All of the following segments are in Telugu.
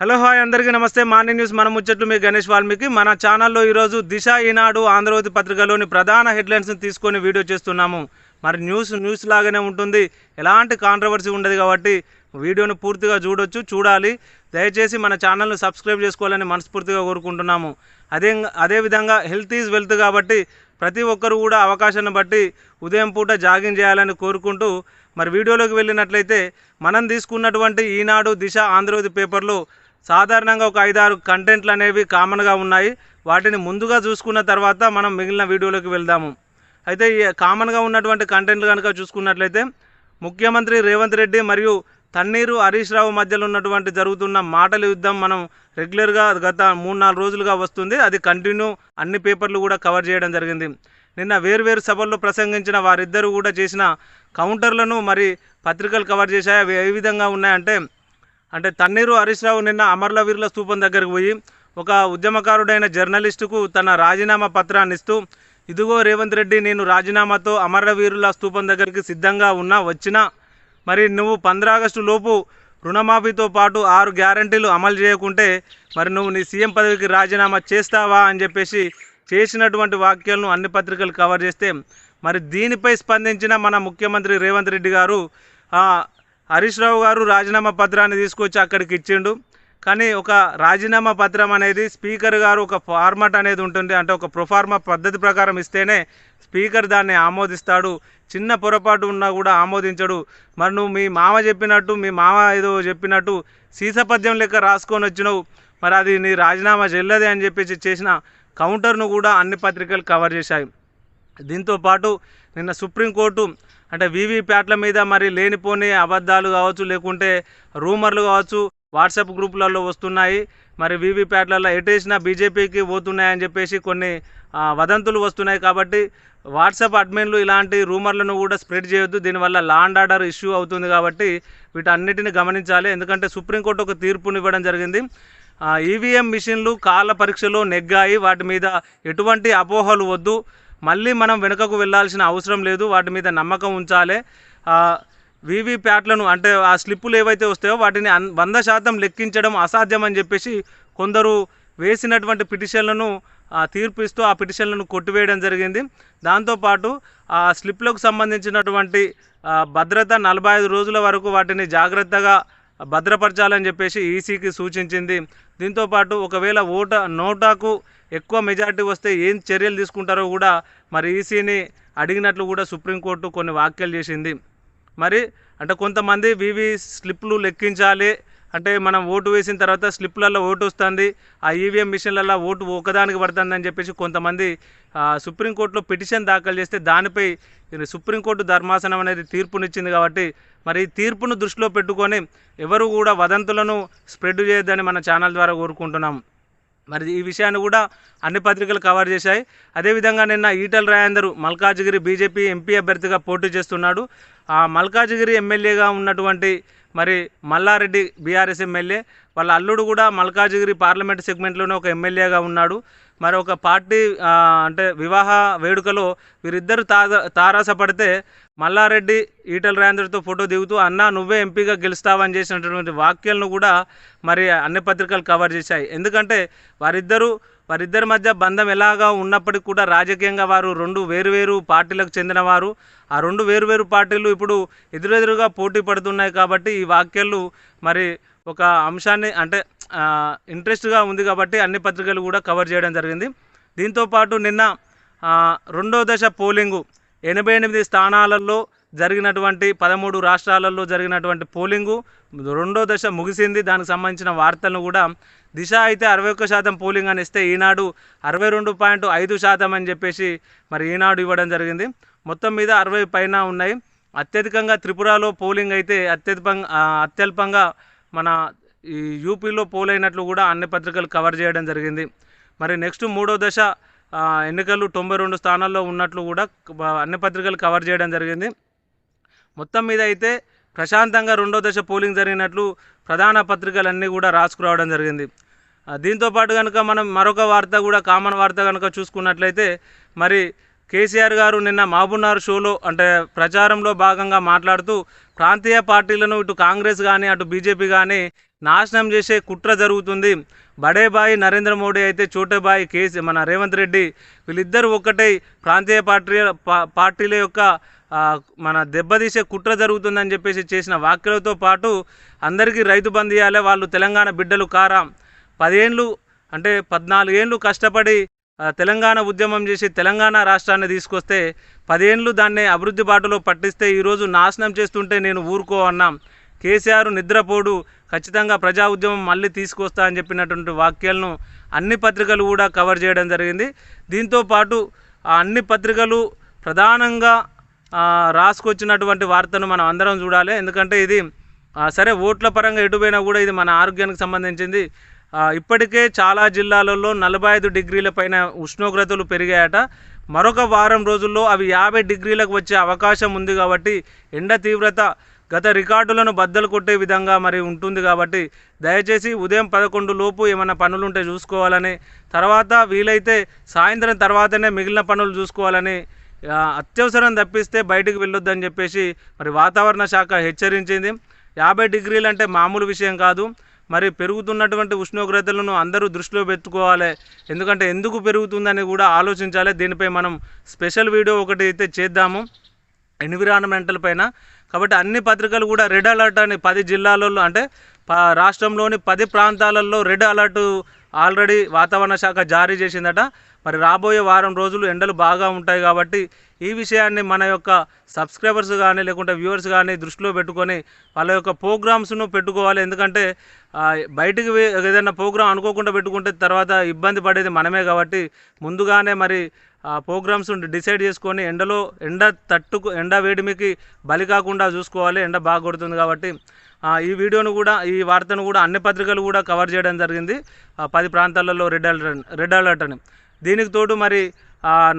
హలో హాయ్ అందరికీ నమస్తే. మార్నింగ్ న్యూస్ మన ముచ్చట్లు మీ గణేష్ వాల్మీకి. మన ఛానల్లో ఈరోజు దిశ ఈనాడు ఆంధ్రవతి పత్రికలోని ప్రధాన హెడ్లైన్స్ని తీసుకొని వీడియో చేస్తున్నాము. మరి న్యూస్ న్యూస్ లాగానే ఉంటుంది. ఎలాంటి కాంట్రవర్సీ ఉండదు కాబట్టి వీడియోను పూర్తిగా చూడొచ్చు చూడాలి. దయచేసి మన ఛానల్ను సబ్స్క్రైబ్ చేసుకోవాలని మనస్ఫూర్తిగా కోరుకుంటున్నాము. అదే అదేవిధంగా హెల్త్ ఈజ్ వెల్త్ కాబట్టి ప్రతి ఒక్కరు కూడా అవకాశాన్ని బట్టి ఉదయం పూట జాగింగ్ చేయాలని కోరుకుంటూ మరి వీడియోలోకి వెళ్ళినట్లయితే మనం తీసుకున్నటువంటి ఈనాడు దిశ ఆంధ్రవతి పేపర్లో సాధారణంగా ఒక ఐదారు కంటెంట్లు అనేవి కామన్గా ఉన్నాయి. వాటిని ముందుగా చూసుకున్న తర్వాత మనం మిగిలిన వీడియోలోకి వెళ్దాము. అయితే ఈ కామన్గా ఉన్నటువంటి కంటెంట్లు కనుక చూసుకున్నట్లయితే ముఖ్యమంత్రి రేవంత్ రెడ్డి మరియు తన్నీరు హరీష్ రావు మధ్యలో ఉన్నటువంటి జరుగుతున్న మాటల యుద్ధం మనం రెగ్యులర్గా గత మూడు నాలుగు రోజులుగా వస్తుంది. అది కంటిన్యూ అన్ని పేపర్లు కూడా కవర్ చేయడం జరిగింది. నిన్న వేర్వేరు సభల్లో ప్రసంగించిన వారిద్దరూ కూడా చేసిన కౌంటర్లను మరి పత్రికలు కవర్ చేశాయి? అవి ఏ విధంగా ఉన్నాయంటే అంటే తన్నీరు హరీష్ రావు నిన్న అమర్లవీరుల స్థూపం దగ్గరకు పోయి ఒక ఉద్యమకారుడైన జర్నలిస్టుకు తన రాజీనామా పత్రాన్ని ఇస్తూ ఇదిగో రేవంత్ రెడ్డి నేను రాజీనామాతో అమరవీరుల స్థూపం దగ్గరికి సిద్ధంగా ఉన్నా వచ్చినా మరి నువ్వు పంద్రా ఆగస్టు లోపు రుణమాఫీతో పాటు ఆరు గ్యారంటీలు అమలు చేయకుంటే మరి నువ్వు నీ సీఎం పదవికి రాజీనామా చేస్తావా? అని చెప్పేసి చేసినటువంటి వాక్యాలను అన్ని పత్రికలు కవర్ చేస్తే మరి దీనిపై స్పందించిన మన ముఖ్యమంత్రి రేవంత్ రెడ్డి గారు హరీష్ రావు గారు రాజీనామా పత్రాన్ని తీసుకొచ్చి అక్కడికి ఇచ్చిండు. కానీ ఒక రాజీనామా పత్రం అనేది స్పీకర్ గారు ఒక ఫార్మాట్ అనేది ఉంటుంది. అంటే ఒక ప్రొఫార్మా పద్ధతి ప్రకారం ఇస్తేనే స్పీకర్ దాన్ని ఆమోదిస్తాడు. చిన్న పొరపాటు ఉన్నా కూడా ఆమోదించడు. మరి నువ్వు మీ మామ చెప్పినట్టు మీ మామ ఏదో చెప్పినట్టు సీసపద్యం లెక్క రాసుకొని వచ్చినావు. మరి అది నీ రాజీనామా చెల్లదే అని చెప్పేసి చేసిన కౌంటర్ను కూడా అన్ని పత్రికలు కవర్ చేశాయి. దీంతో పాటు నిన్న సుప్రీంకోర్టు అంటే వీవీప్యాట్ల మీద మరి లేనిపోని అబద్ధాలు కావచ్చు లేకుంటే రూమర్లు కావచ్చు వాట్సాప్ గ్రూపులలో వస్తున్నాయి. మరి వీవీప్యాట్లలో ఎటేసినా బీజేపీకి పోతున్నాయని చెప్పేసి కొన్ని వదంతులు వస్తున్నాయి కాబట్టి వాట్సాప్ అడ్మిన్లు ఇలాంటి రూమర్లను కూడా స్ప్రెడ్ చేయొద్దు. దీనివల్ల లా అండ్ ఆర్డర్ ఇష్యూ అవుతుంది కాబట్టి వీటన్నిటిని గమనించాలి. ఎందుకంటే సుప్రీంకోర్టు ఒక తీర్పునివ్వడం జరిగింది. ఈవీఎం మిషన్లు కాళ్ళ పరీక్షలో నెగ్గాయి. వాటి మీద ఎటువంటి అపోహలు వద్దు. మళ్ళీ మనం వెనుకకు వెళ్ళాల్సిన అవసరం లేదు. వాటి మీద నమ్మకం ఉంచాలి. వీవీ ప్యాట్లను అంటే ఆ స్లిప్పులు ఏవైతే వస్తాయో వాటిని వంద శాతం లెక్కించడం అసాధ్యం అని చెప్పేసి కొందరు వేసినటువంటి పిటిషన్లను తీర్పు ఇస్తూ ఆ పిటిషన్లను కొట్టివేయడం జరిగింది. దాంతోపాటు ఆ స్లిప్లకు సంబంధించినటువంటి భద్రత నలభై ఐదు రోజుల వరకు వాటిని జాగ్రత్తగా భద్రపరచాలని చెప్పేసి ఈసీకి సూచించింది. దీంతోపాటు ఒకవేళ ఓట నోటాకు ఎక్కువ మెజారిటీ వస్తే ఏం చర్యలు తీసుకుంటారో కూడా మరి ఈసీని అడిగినట్లు కూడా సుప్రీంకోర్టు కొన్ని వ్యాఖ్యలు చేసింది. మరి అంటే కొంతమంది వివి స్లిప్లు లెక్కించాలి అంటే మనం ఓటు వేసిన తర్వాత స్లిప్లలో ఓటు వస్తుంది ఆ ఈవీఎం మిషన్లలో ఓటు ఒకదానికి పడుతుంది అని చెప్పేసి కొంతమంది సుప్రీంకోర్టులో పిటిషన్ దాఖలు చేస్తే దానిపై సుప్రీంకోర్టు ధర్మాసనం అనేది తీర్పునిచ్చింది కాబట్టి మరి ఈ తీర్పును దృష్టిలో పెట్టుకొని ఎవరు కూడా వదంతులను స్ప్రెడ్ చేయొద్దని మన ఛానల్ ద్వారా కోరుకుంటున్నాం. మరి ఈ విషయాన్ని కూడా అన్ని పత్రికలు కవర్ చేశాయి. అదేవిధంగా నిన్న ఈటల రాయందరు మల్కాజ్గిరి బీజేపీ ఎంపీ అభ్యర్థిగా పోటీ చేస్తున్నాడు. ఆ మల్కాజ్గిరి ఎమ్మెల్యేగా ఉన్నటువంటి మరి మల్లారెడ్డి బీఆర్ఎస్ ఎమ్మెల్యే వాళ్ళ అల్లుడు కూడా మల్కాజిగిరి పార్లమెంట్ సెగ్మెంట్లోనే ఒక ఎమ్మెల్యేగా ఉన్నాడు. మరి ఒక పార్టీ అంటే వివాహ వేడుకలో వీరిద్దరు తార తారాసపడితే మల్లారెడ్డి ఈటల రాజేంద్రతో ఫోటో దిగుతూ అన్న నువ్వే ఎంపీగా గెలుస్తావని చేసినటువంటి వాక్యాలను కూడా మరి అన్ని పత్రికలు కవర్ చేశాయి. ఎందుకంటే వారిద్దరూ వారిద్దరి మధ్య బంధం ఎలాగా ఉన్నప్పటికీ కూడా రాజకీయంగా వారు రెండు వేరువేరు పార్టీలకు చెందినవారు. ఆ రెండు వేరువేరు పార్టీలు ఇప్పుడు ఎదురెదురుగా పోటీ పడుతున్నాయి కాబట్టి ఈ వాక్యాలు మరి ఒక అంశాన్ని అంటే ఇంట్రెస్ట్గా ఉంది కాబట్టి అన్ని పత్రికలు కూడా కవర్ చేయడం జరిగింది. దీంతోపాటు నిన్న రెండో దశ పోలింగు ఎనభై ఎనిమిది స్థానాలలో జరిగినటువంటి పదమూడు రాష్ట్రాలలో జరిగినటువంటి పోలింగు రెండో దశ ముగిసింది. దానికి సంబంధించిన వార్తలను కూడా దిశ అయితే అరవై ఒక్క శాతం పోలింగ్ అని ఇస్తే ఈనాడు అరవై రెండు పాయింట్ ఐదు శాతం అని చెప్పేసి మరి ఈనాడు ఇవ్వడం జరిగింది. మొత్తం మీద అరవై పైన ఉన్నాయి. అత్యధికంగా త్రిపురలో పోలింగ్ అయితే అత్యధికంగా అత్యల్పంగా మన ఈ యూపీలో పోలైనట్లు కూడా అన్ని పత్రికలు కవర్ చేయడం జరిగింది. మరి నెక్స్ట్ మూడో దశ ఎన్నికలు తొంభై రెండు స్థానాల్లో ఉన్నట్లు కూడా అన్ని పత్రికలు కవర్ చేయడం జరిగింది. మొత్తం మీద అయితే ప్రశాంతంగా రెండో దశ పోలింగ్ జరిగినట్లు ప్రధాన పత్రికలన్నీ కూడా రాసుకురావడం జరిగింది. దీంతోపాటు దీంతో పాటు కనుక మనం మరొక వార్త కూడా కామన్ వార్త కనుక చూసుకున్నట్లయితే మరి కేసీఆర్ గారు నిన్న మాబున్నార్ షోలో అంటే ప్రచారంలో భాగంగా మాట్లాడుతూ ప్రాంతీయ పార్టీలను ఇటు కాంగ్రెస్ కానీ అటు బీజేపీ కానీ నాశనం చేసే కుట్ర జరుగుతుంది. బడేబాయి నరేంద్ర మోడీ అయితే చోటేబాయి కేసీ మన రేవంత్ రెడ్డి వీళ్ళిద్దరూ ఒక్కటే ప్రాంతీయ పార్టీ పార్టీల యొక్క మన దెబ్బతీసే కుట్ర జరుగుతుందని చెప్పేసి చేసిన వ్యాఖ్యలతో పాటు అందరికీ రైతు బంద్ ఇవ్వాలి వాళ్ళు తెలంగాణ బిడ్డలు కారా. పదేళ్ళు అంటే పద్నాలుగేళ్ళు కష్టపడి తెలంగాణ ఉద్యమం చేసి తెలంగాణ రాష్ట్రాన్ని తీసుకొస్తే పదేళ్ళు దాన్ని అభివృద్ధి బాటలో పట్టిస్తే ఈరోజు నాశనం చేస్తుంటే నేను ఊరుకో అన్నా. కేసీఆర్ నిద్రపోడు ఖచ్చితంగా ప్రజా ఉద్యమం మళ్ళీ తీసుకొస్తా అని చెప్పినటువంటి వాక్యాలను అన్ని పత్రికలు కూడా కవర్ చేయడం జరిగింది. దీంతో పాటు అన్ని పత్రికలు ప్రధానంగా రాసుకొచ్చినటువంటి వార్తను మనం అందరం చూడాలి. ఎందుకంటే ఇది సరే ఓట్ల పరంగా ఎటుపోయినా కూడా ఇది మన ఆరోగ్యానికి సంబంధించింది. ఇప్పటికే చాలా జిల్లాలలో నలభై ఐదు డిగ్రీల పైన ఉష్ణోగ్రతలు పెరిగాయట. మరొక వారం రోజుల్లో అవి యాభై డిగ్రీలకు వచ్చే అవకాశం ఉంది కాబట్టి ఎండ తీవ్రత గత రికార్డులను బద్దలు కొట్టే విధంగా మరి ఉంటుంది కాబట్టి దయచేసి ఉదయం పదకొండు లోపు ఏమైనా పనులు ఉంటే చూసుకోవాలని తర్వాత వీలైతే సాయంత్రం తర్వాతనే మిగిలిన పనులు చూసుకోవాలని అత్యవసరం తప్పిస్తే బయటికి వెళ్ళొద్దని చెప్పేసి మరి వాతావరణ శాఖ హెచ్చరించింది. యాభై డిగ్రీలు అంటే మామూలు విషయం కాదు. మరి పెరుగుతున్నటువంటి ఉష్ణోగ్రతలను అందరూ దృష్టిలో పెట్టుకోవాలి. ఎందుకంటే ఎందుకు పెరుగుతుందని కూడా ఆలోచించాలి. దీనిపై మనం స్పెషల్ వీడియో ఒకటి అయితే చేద్దాము. ఎన్విరాన్మెంటల్ పైన. కాబట్టి అన్ని పత్రికలు కూడా రెడ్ అలర్ట్ అని పది జిల్లాలలో అంటే రాష్ట్రంలోని పది ప్రాంతాలలో రెడ్ అలర్ట్ ఆల్రెడీ వాతావరణ శాఖ జారీ చేసిందట. మరి రాబోయే వారం రోజులు ఎండలు బాగా ఉంటాయి కాబట్టి ఈ విషయాన్ని మన యొక్క సబ్స్క్రైబర్స్ కానీ లేకుంటే వ్యూవర్స్ కానీ దృష్టిలో పెట్టుకొని వాళ్ళ యొక్క ప్రోగ్రామ్స్ను పెట్టుకోవాలి. ఎందుకంటే బయటికి ఏదైనా ప్రోగ్రామ్ అనుకోకుండా పెట్టుకుంటే తర్వాత ఇబ్బంది పడేది మనమే కాబట్టి ముందుగానే మరి ఆ ప్రోగ్రామ్స్ డిసైడ్ చేసుకొని ఎండలో ఎండ తట్టుకు ఎండ వేడిమికి బలి కాకుండా చూసుకోవాలి. ఎండ బాగా కొడుతుంది కాబట్టి ఈ వీడియోను కూడా ఈ వార్తను కూడా అన్ని పత్రికలు కూడా కవర్ చేయడం జరిగింది. పది ప్రాంతాలలో రెడ్ అలర్ట్ రెడ్ అలర్ట్ అని. దీనికి తోడు మరి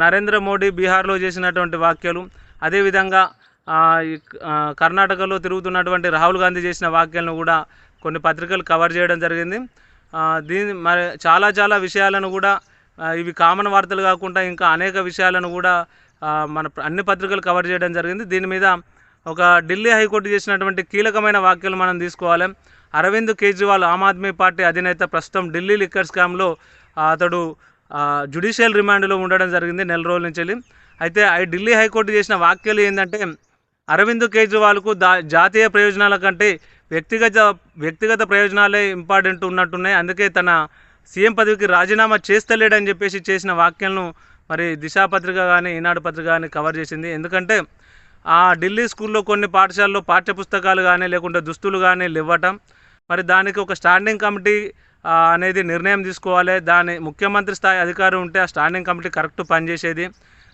నరేంద్ర మోడీ బీహార్లో చేసినటువంటి వ్యాఖ్యలు అదేవిధంగా కర్ణాటకలో తిరుగుతున్నటువంటి రాహుల్ గాంధీ చేసిన వ్యాఖ్యలను కూడా కొన్ని పత్రికలు కవర్ చేయడం జరిగింది. దీని మరి చాలా చాలా విషయాలను కూడా ఇవి కామన్ వార్తలు కాకుండా ఇంకా అనేక విషయాలను కూడా మన అన్ని పత్రికలు కవర్ చేయడం జరిగింది. దీని మీద ఒక ఢిల్లీ హైకోర్టు చేసినటువంటి కీలకమైన వ్యాఖ్యలు మనం తీసుకోవాలి. అరవింద్ కేజ్రీవాల్ ఆమ్ ఆద్మీ పార్టీ అధినేత ప్రస్తుతం ఢిల్లీ లిక్కర్ స్కామ్లో అతడు జుడిషియల్ రిమాండ్లో ఉండడం జరిగింది నెల రోజుల నుంచి వెళ్ళి. అయితే ఈ ఢిల్లీ హైకోర్టు చేసిన వ్యాఖ్యలు ఏంటంటే అరవింద్ కేజ్రీవాల్కు దా జాతీయ ప్రయోజనాల కంటే వ్యక్తిగత వ్యక్తిగత ప్రయోజనాలే ఇంపార్టెంట్ ఉన్నట్టున్నాయి అందుకే తన సీఎం పదవికి రాజీనామా చేస్తలేడని చెప్పేసి చేసిన వ్యాఖ్యలను మరి దిశా పత్రిక కానీ ఈనాడు పత్రిక కానీ కవర్ చేసింది ఎందుకంటే ఆ ఢిల్లీ స్కూల్లో కొన్ని పాఠశాలలో పాఠ్యపుస్తకాలు కానీ లేకుంటే దుస్తులు కానీ ఇవ్వటం మరి దానికి ఒక స్టాండింగ్ కమిటీ అనేది నిర్ణయం తీసుకోవాలి. దాని ముఖ్యమంత్రి స్థాయి అధికారం ఉంటే ఆ స్టాండింగ్ కమిటీ కరెక్ట్ పనిచేసేది.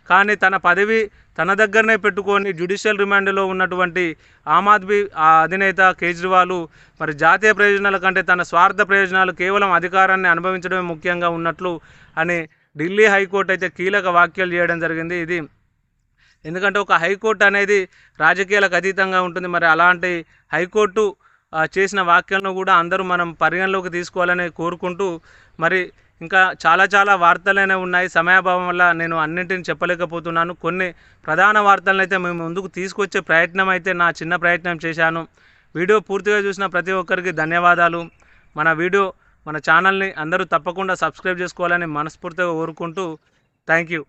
కానీ తన పదవి తన దగ్గరనే పెట్టుకొని జ్యుడిషియల్ రిమాండ్లో ఉన్నటువంటి ఆమ్ ఆద్మీ అధినేత కేజ్రీవాల్ మరి జాతీయ ప్రయోజనాల కంటే తన స్వార్థ ప్రయోజనాలు కేవలం అధికారాన్ని అనుభవించడమే ముఖ్యంగా ఉన్నట్లు అని ఢిల్లీ హైకోర్టు అయితే కీలక వ్యాఖ్యలు చేయడం జరిగింది. ఇది ఎందుకంటే ఒక హైకోర్టు అనేది రాజకీయాలకు అతీతంగా ఉంటుంది. మరి అలాంటి హైకోర్టు చేసిన వాక్యాలను కూడా అందరూ మనం పరిగణలోకి తీసుకోవాలని కోరుకుంటూ మరి ఇంకా చాలా చాలా వార్తలైనా ఉన్నాయి. సమయాభావం వల్ల నేను అన్నింటిని చెప్పలేకపోతున్నాను. కొన్ని ప్రధాన వార్తలను అయితే మేము ముందుకు తీసుకొచ్చే ప్రయత్నం అయితే నా చిన్న ప్రయత్నం చేశాను. వీడియో పూర్తిగా చూసిన ప్రతి ఒక్కరికి ధన్యవాదాలు. మన వీడియో మన ఛానల్ని అందరూ తప్పకుండా సబ్స్క్రైబ్ చేసుకోవాలని మనస్ఫూర్తిగా కోరుకుంటూ థ్యాంక్ యూ